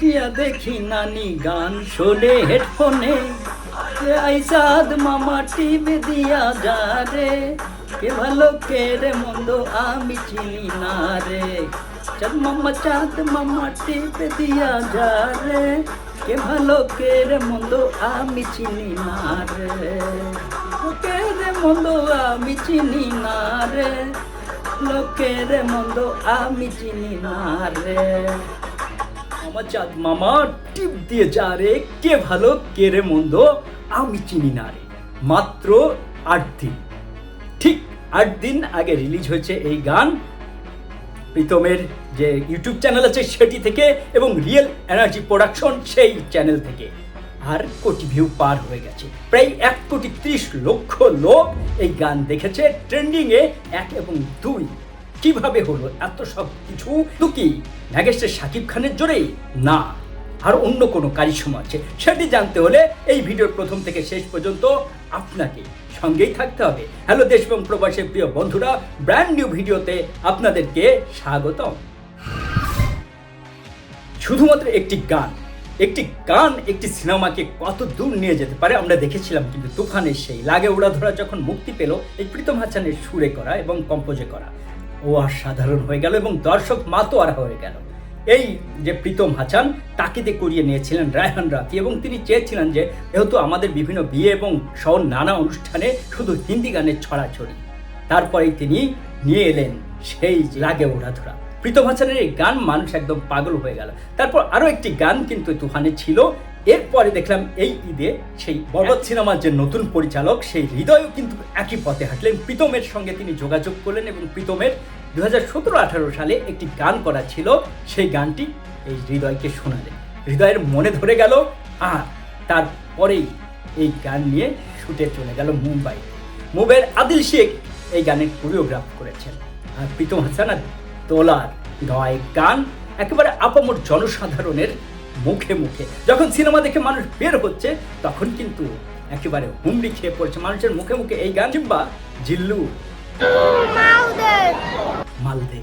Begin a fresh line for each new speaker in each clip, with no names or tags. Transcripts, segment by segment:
গিয়া দেখি নানি গান শোনে হেডফোনে। আইসাদ মামা টিভি দিয়া যা রে কে ভালো কে রে মন্দ আমি চিনি না রে। চাঁদ মামা চাঁদ মামা টিভি দিয়া যা রে কে ভালো কে রে মন্দ আমি চিনি না রে। কে রে মন্দ আমি চিনি না রে লোকের মন্দ আমি চিনি না রে। আমার মামা, টিপ দিয়ে যা রে, কে ভালো, কে রে মন্দ, আমি চিনি না রে। মাত্র আট দিন। ঠিক আট দিন আগে রিলিজ হয়েছে এই গান। প্রীতমের যে ইউটিউব চ্যানেল আছে সেটি থেকে এবং রিয়েল এনার্জি প্রোডাকশন সেই চ্যানেল থেকে। আর কোটি ভিউ পার হয়ে গেছে। প্রায় এক কোটি ত্রিশ লক্ষ লোক এই গান দেখেছে। ট্রেন্ডিংয়ে এক এবং দুই কীভাবে হলো? এত সব কিছু তো কি? নাগেশের শাকিব খানের জোরেই? না। আর অন্য কোনো কারিশমা আছে? সেটি জানতে হলে এই ভিডিওর প্রথম থেকে শেষ পর্যন্ত আপনাকে সঙ্গেই থাকতে হবে। হ্যালো দেশ এবং প্রবাসের প্রিয় বন্ধুরা ব্র্যান্ড নিউ ভিডিওতে আপনাদেরকে স্বাগতম। শুধুমাত্র একটি গান। একটি গান একটি সিনেমাকে কত দূর নিয়ে যেতে পারে আমরা দেখেছিলাম, কিন্তু তুফানের সেই লাগে উড়া ধরা যখন মুক্তি পেল, এই প্রীতম হাসানের সুরে করা এবং কম্পোজে করা। ও অসাধারণ হয়ে গেল এবং দর্শক মাতোয়ারা হয়ে গেল। এই যে প্রীতম হাসান তাকিতে করিয়ে নিয়েছিলেন রায়হান রাফি এবং তিনি চেয়েছিলেন যে, যেহেতু আমাদের বিভিন্ন বিয়ে এবং সহ নানা অনুষ্ঠানে শুধু হিন্দি গানের ছড়াছড়ি, তারপরেই তিনি নিয়ে এলেন সেই লাগে ওড়া ধরা। প্রীতম হাসানের এই গান মানুষ একদম পাগল হয়ে গেল। তারপর আরও একটি গান কিন্তু তুফানে ছিল এরপরে দেখলাম এই ঈদে সেই বরবাদ সিনেমার যে নতুন পরিচালক, সেই হৃদয়ও কিন্তু একই পথে হাঁটলেন। প্রীতমের সঙ্গে তিনি যোগাযোগ করলেন এবং প্রীতমের দু হাজার সতেরো আঠারো সালে একটি গান করা ছিল, সেই গানটি এই হৃদয়কে শোনালেন। হৃদয়ের মনে ধরে গেল আর তারপরেই এই গান নিয়ে শুটে চলে গেল মুম্বাই। মুম্বাইয়ের আদিল শেখ এই গানের কোরিওগ্রাফ করেছেন। আর প্রীতম হাসান আর গায় গান একেবারে আপামর জনসাধারণের মুখে মুখে। যখন সিনেমা দেখে মানুষ বের হচ্ছে, তখন কিন্তু একেবারে হুমড়ি খেয়ে পড়ছে। মানুষের মুখে মুখে এই গান কিংবা জিল্লু। মালদে।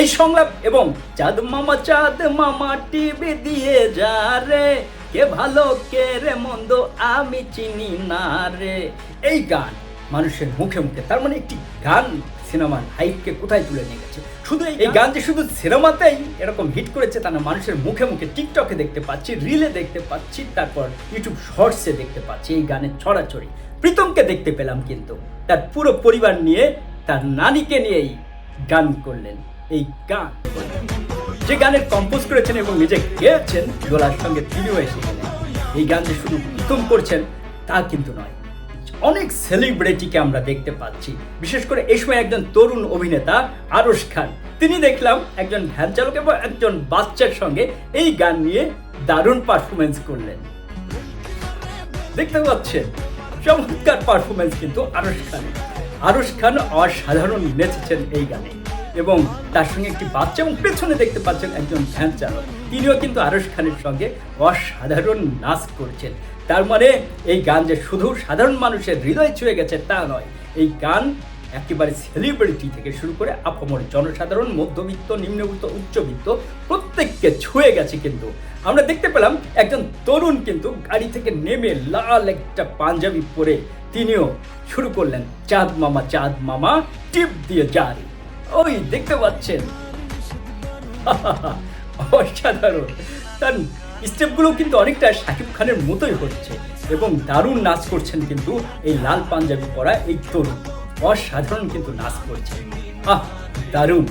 এই সংলাপ এবং চাঁদ মামা চাঁদ মামা টিভি দিয়ে যা রে। কে ভালো, কে রে মন্দ, আমি চিনি না রে। এই গান মানুষের মুখে মুখে, তার মানে একটি গান সিনেমার হাইপকে কোথায় তুলে নিয়ে গেছে? শুধু এই গান যে শুধু সিনেমাতেই এরকম হিট করেছে তা না মানুষের মুখে মুখে টিকটকে দেখতে পাচ্ছি রিলে দেখতে পাচ্ছি তারপর ইউটিউব শর্টসে দেখতে পাচ্ছি এই গানের ছড়াছড়ি। প্রীতমকে দেখতে পেলাম কিন্তু তার পুরো পরিবার নিয়ে তার নানিকে নিয়েই গান করলেন এই গান। যে গানের কম্পোজ করেছেন এবং নিজে গেয়েছেন দোলার সঙ্গে তিনিও এসেছিলেন এই গান যে শুধু প্রীতম করছেন তা কিন্তু নয়। অনেক সেলিব্রিটিকে আমরা দেখতে পাচ্ছি। বিশেষ করে এই সময় একজন তরুণ অভিনেতা আরশ খান। তিনি দেখলাম একজন ভ্যান চালক এবং একজন বাচ্চার সঙ্গে এই গান নিয়ে দারুণ পারফরমেন্স করলেন। দেখতে পাচ্ছেন, চমৎকার পারফরমেন্স কিন্তু আরশ খানের আরশ খান অসাধারণ নেচেছেন এই গানে এবং তার সঙ্গে একটি বাচ্চা এবং পেছনে দেখতে পাচ্ছেন একজন ভ্যান চালক। তিনিও কিন্তু আরশ খানের সঙ্গে অসাধারণ নাচ করছেন। তার মানে এই গান যে শুধু সাধারণ মানুষের হৃদয় ছুঁয়ে গেছে তা নয়, এই গান একেবারে সেলিব্রিটি থেকে শুরু করে আপামর জনসাধারণ, মধ্যবিত্ত, নিম্নবিত্ত, উচ্চবিত্ত, প্রত্যেককে ছুঁয়ে গেছে কিন্তু। আমরা দেখতে পেলাম একজন তরুণ কিন্তু গাড়ি থেকে নেমে লাল একটা পাঞ্জাবি পরে তিনিও শুরু করলেন, চাঁদ মামা চাঁদ মামা, টিপ দিয়ে জারি ওই দেখতে পাচ্ছেন। অসাধারণ। তার স্টেপগুলো কিন্তু অনেকটা শাকিব খানের মতোই হচ্ছে এবং দারুণ নাচ করছেন কিন্তু এই লাল পাঞ্জাবি পরা এই তরুণ। অসাধারণ কিন্তু নাচ করছে। আহ, দারুণ।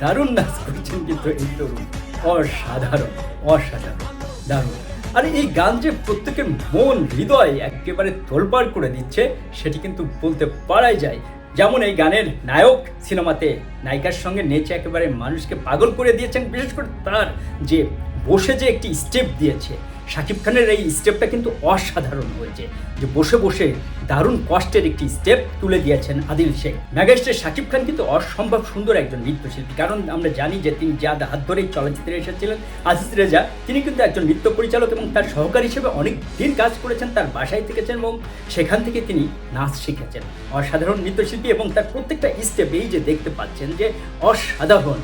দারুণ নাচ করছেন কিন্তু এই তরুণ। অসাধারণ অসাধারণ। দারুণ। আর এই গান যে প্রত্যেকের মন, হৃদয় একেবারে তোলপাড় করে দিচ্ছে, সেটি কিন্তু বলতে পারাই যায়। যেমন এই গানের নায়ক সিনেমাতে নায়িকার সঙ্গে নেচে একেবারে মানুষকে পাগল করে দিয়েছেন, বিশেষ করে তার যে বসে যে একটি স্টেপ দিয়েছে, শাকিব খানের এই স্টেপটা কিন্তু অসাধারণ হয়েছে। যে বসে বসে দারুণ কষ্টের একটি স্টেপ তুলে দিয়েছেন আদিল শেখ। মেগাস্টার শাকিব খান কিন্তু অসম্ভব সুন্দর একজন নৃত্যশিল্পী। কারণ আমরা জানি যে তিনি যা হাত ধরে চলচ্চিত্রে এসেছিলেন আজিজ রেজা, তিনি কিন্তু একজন নৃত্য পরিচালক এবং তার সহকারী হিসেবে অনেক দিন কাজ করেছেন, তার বাসায় থেকেছেন এবং সেখান থেকে তিনি নাচ শিখেছেন। অসাধারণ নৃত্যশিল্পী এবং তার প্রত্যেকটা স্টেপ এই যে দেখতে পাচ্ছেন যে অসাধারণ।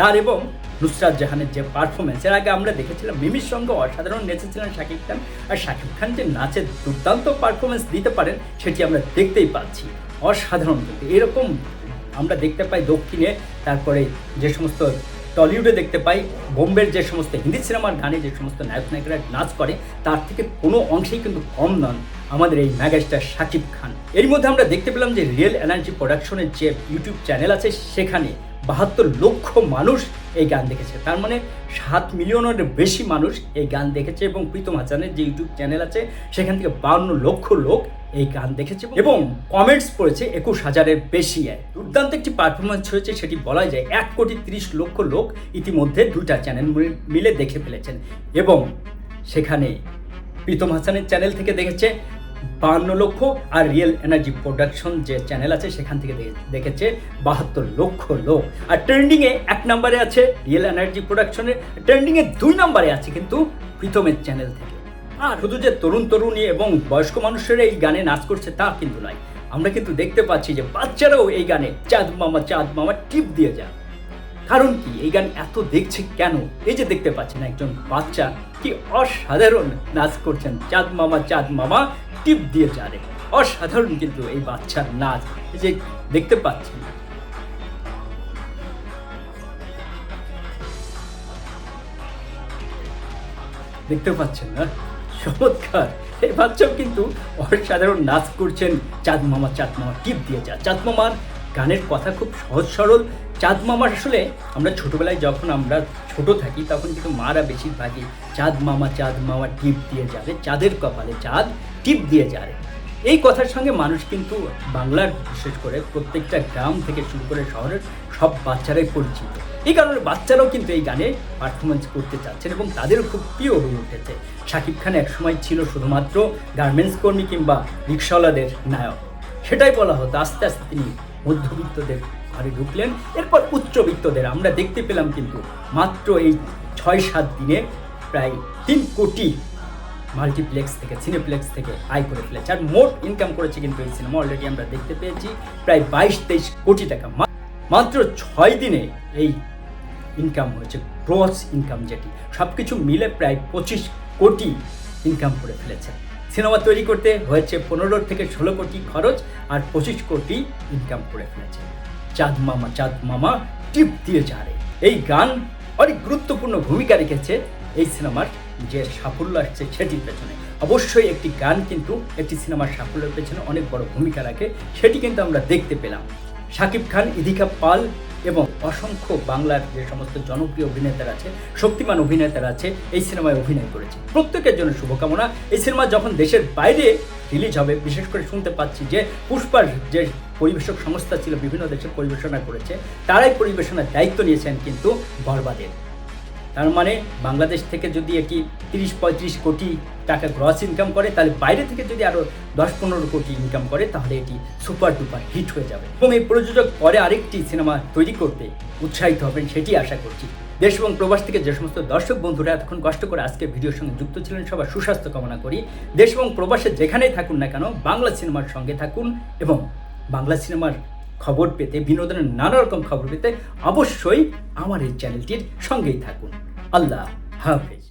তার এবং নুসরাত জাহানের যে পারফরমেন্স এর আগে আমরা দেখেছিলাম মিমির সঙ্গে অসাধারণ নেচেছিলেন শাকিব খান। আর শাকিব খান যে নাচের দুর্দান্ত পারফরমেন্স দিতে পারেন, সেটি আমরা দেখতেই পাচ্ছি। অসাধারণ কিন্তু। এরকম আমরা দেখতে পাই দক্ষিণে, তারপরে যে সমস্ত টলিউডে দেখতে পাই, বোম্বের যে সমস্ত হিন্দি সিনেমার গানে যে সমস্ত নায়ক নায়িকারা নাচ করে, তার থেকে কোনো অংশেই কিন্তু কম নন আমাদের এই ম্যাগাস্টার শাকিব খান। এর মধ্যে আমরা দেখতে পেলাম যে রিয়েল এনার্জি প্রোডাকশনের যে ইউটিউব চ্যানেল আছে, সেখানে বাহাত্তর লক্ষ মানুষ এই গান দেখেছে। তার মানে সাত মিলিয়নের বেশি মানুষ এই গান দেখেছে এবং প্রীতম হাসানের যে ইউটিউব চ্যানেল আছে, সেখান থেকে বাউন্ন লক্ষ লোক এই গান দেখেছে এবং কমেন্টস পড়েছে একুশ হাজারের বেশি আয়। দুর্দান্ত একটি পারফরমেন্স হয়েছে, সেটি বলা যায় এক কোটি তিরিশ লক্ষ লোক ইতিমধ্যে দুইটা চ্যানেল মিলে দেখে ফেলেছেন। এবং সেখানে প্রীতম হাসানের চ্যানেল থেকে দেখেছে বাহান্ন লক্ষ আর রিয়েল এনার্জি প্রোডাকশন যে চ্যানেল আছে, সেখান থেকে দেখে- দেখেছে বাহাত্তর লক্ষ লোক। আর ট্রেন্ডিংয়ে এক নম্বরে আছে রিয়েল এনার্জি প্রোডাকশনের ট্রেন্ডিংয়ে দুই নম্বরে আছে কিন্তু প্রীতমের চ্যানেল থেকে। আর শুধু যে তরুণ তরুণী এবং বয়স্ক মানুষেরা এই গানে নাচ করছে তা কিন্তু নয়। আমরা কিন্তু দেখতে পাচ্ছি যে বাচ্চারাও এই গানে চাঁদ মামা চাঁদ মামা টিপ দিয়ে যায় কারণ কি? এই গান এত দেখছে কেন? এই যে দেখতে পাচ্ছেন একজন বাচ্চা কি অসাধারণ নাচ করছেন। চাঁদ মামা চাঁদ মামা, টিপ দিয়ে যারে অসাধারণ কিন্তু এই বাচ্চার নাচ। এই যে দেখতে পাচ্ছেন। দেখতে পাচ্ছেন না চমৎকার। এই বাচ্চাও কিন্তু অসাধারণ নাচ করছেন। চাঁদ মামা চাঁদ মামা, টিপ দিয়ে যা চাঁদ মামার গানের কথা খুব সহজ সরল। চাঁদ মামার আসলে আমরা ছোটবেলায় যখন আমরা ছোট থাকি, তখন কিন্তু মারা বেশিরভাগই চাঁদ মামা চাঁদ মামা টিপ দিয়ে যাবে, চাঁদের কপালে চাঁদ টিপ দিয়ে যাবে। এই কথার সঙ্গে মানুষ কিন্তু বাংলার, বিশেষ করে প্রত্যেকটা গ্রাম থেকে শুরু করে শহরের সব বাচ্চারাই পরিচিত। এই কারণে বাচ্চারাও কিন্তু এই গানে পারফরমেন্স করতে চাচ্ছেন এবং তাদেরও খুব প্রিয় হয়ে উঠেছে। শাকিব খান একসময় ছিল শুধুমাত্র গার্মেন্টস কর্মী কিংবা রিক্সাওয়ালাদের নায়ক। সেটাই বলা হতো, আস্তে আস্তে তিনি মধ্যবিত্তদের ঘরে ঢুকলেন। এরপর উচ্চবিত্তদের আমরা দেখতে পেলাম কিন্তু মাত্র এই ছয় সাত দিনে প্রায় তিন কোটি মাল্টিপ্লেক্স থেকে, সিনেপ্লেক্স থেকে আয় করে ফেলেছে। আর মোট ইনকাম করেছে কিন্তু এই সিনেমা অলরেডি আমরা দেখতে পেয়েছি। প্রায় বাইশ তেইশ কোটি টাকা। মাত্র ছয় দিনে এই ইনকাম হয়েছে গ্রস ইনকাম যেটি। সব কিছু মিলে প্রায় পঁচিশ কোটি ইনকাম করে ফেলেছে। সিনেমা তৈরি করতে হয়েছে পনেরো থেকে ষোলো কোটি খরচ আর পঁচিশ কোটি ইনকাম করে ফেলেছে। চাঁদ মামা চাঁদ মামা টিপ দিয়ে যারে। এই গান অনেক গুরুত্বপূর্ণ ভূমিকা রেখেছে এই সিনেমার যে সাফল্য আসছে সেটির পেছনে। অবশ্যই একটি গান কিন্তু একটি সিনেমার সাফল্যের পেছনে অনেক বড় ভূমিকা রাখে, সেটি কিন্তু আমরা দেখতে পেলাম। শাকিব খান, ইদিকা পাল এবং অসংখ্য বাংলার যে সমস্ত জনপ্রিয় অভিনেতারা আছে, শক্তিমান অভিনেতারা আছে, এই সিনেমায় অভিনয় করেছে। প্রত্যেকের জন্য শুভকামনা। এই সিনেমা যখন দেশের বাইরে রিলিজ হবে, বিশেষ করে শুনতে পাচ্ছি যে পুষ্পার যে পরিবেশক সংস্থা ছিল, বিভিন্ন দেশে পরিবেশনা করেছে, তারাই পরিবেশনার দায়িত্ব নিয়েছেন কিন্তু বরবাদের। তার মানে বাংলাদেশ থেকে যদি একটি তিরিশ পঁয়ত্রিশ কোটি টাকা গ্রস ইনকাম করে, তাহলে বাইরে থেকে যদি আরও দশ পনেরো কোটি ইনকাম করে, তাহলে এটি সুপার ডুপার হিট হয়ে যাবে। এবং এই প্রযোজক পরে আরেকটি সিনেমা তৈরি করতে উৎসাহিত হবেন, সেটি আশা করছি। দেশ এবং প্রবাস থেকে যে সমস্ত দর্শক বন্ধুরা এতক্ষণ কষ্ট করে আজকে ভিডিওর সঙ্গে যুক্ত ছিলেন, সবার সুস্বাস্থ্য কামনা করি। দেশ এবং প্রবাসে যেখানেই থাকুন না কেন, বাংলা সিনেমার সঙ্গে থাকুন এবং বাংলা সিনেমার খবর পেতে, বিনোদনের নানা রকম খবর পেতে অবশ্যই আমার এই চ্যানেলটির সঙ্গেই থাকুন। আল্লাহ হাফিজ।